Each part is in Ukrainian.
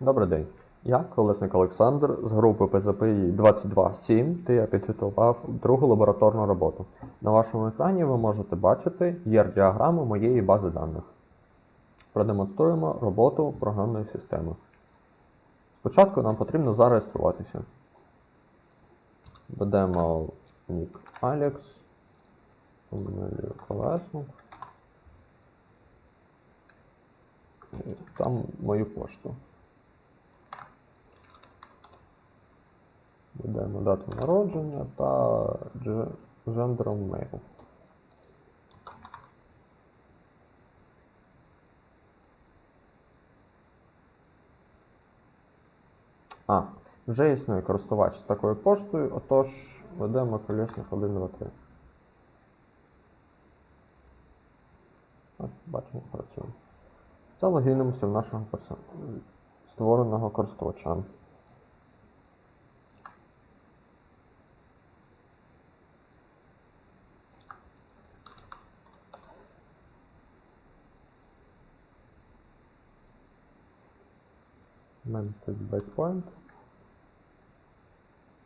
Добрий день. Я, Колесник Олександр з групи ПЗПІ 227, та я підготував другу лабораторну роботу. На вашому екрані ви можете бачити ЄР-діаграму моєї бази даних. Продемонструємо роботу програмної системи. Спочатку нам потрібно зареєструватися. Введемо нік Alex, Колесник. Там мою пошту. Введемо дату народження та гендером mail. А, вже існує користувач з такою поштою, отож введемо колесник 1, 2, 3. Ось, бачимо, працює. Та логінимося в нашого створеного користувача. Managed breakpoint.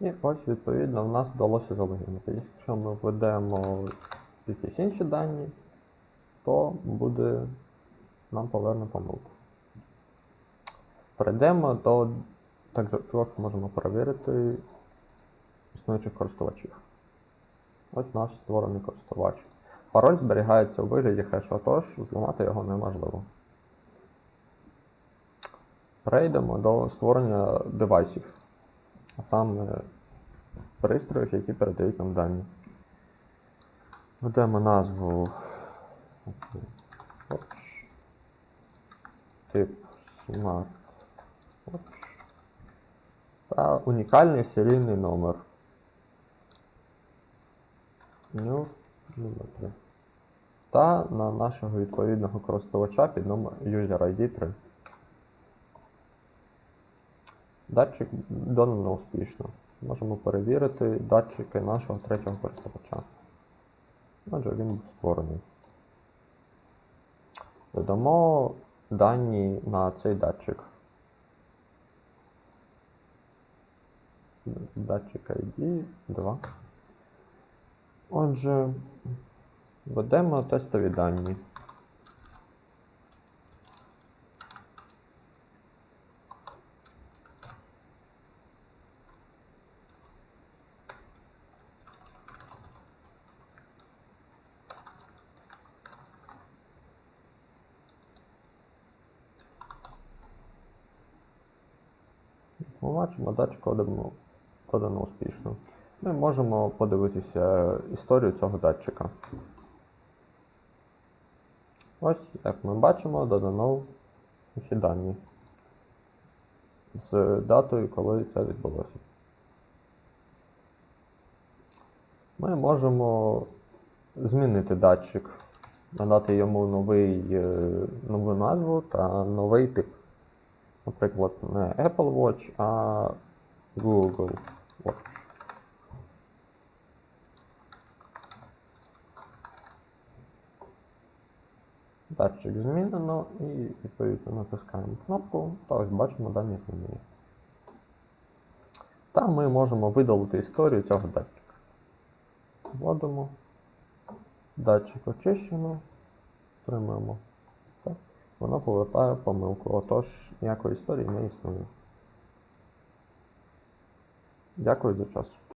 І ось, відповідно, в нас вдалося залогінити. Якщо ми введемо якісь інші дані, то буде нам поверне помилку. Перейдемо до також можемо перевірити існуючих користувачів. Ось наш створений користувач. Пароль зберігається у вигляді хешу, тож зламати його неможливо. Перейдемо до створення девайсів, а саме пристроїв, які передають нам дані. Введемо назву Watch, тип Smart та унікальний серійний номер. New Та на нашого відповідного користувача під номер User ID 3. Датчик додано успішно. Можемо перевірити датчики нашого третього користувача. Отже, він був створений. Додамо дані на цей датчик. Датчик ID 2. Отже, введемо тестові дані. Ми бачимо, датчик подано, успішно. Ми можемо подивитися історію цього датчика. Ось, як ми бачимо, додано усі дані з датою, коли це відбулося. Ми можемо змінити датчик, надати йому новий, е, нову назву та новий тип. Наприклад, не Apple Watch, а Google Watch. Датчик змінено і відповідно натискаємо кнопку та ось бачимо дані змінені. Та ми можемо видалити історію цього датчика. Вводимо. Датчик очищено. Тримаємо. Воно повертає помилку, отож ніякої історії не існує. Дякую за час.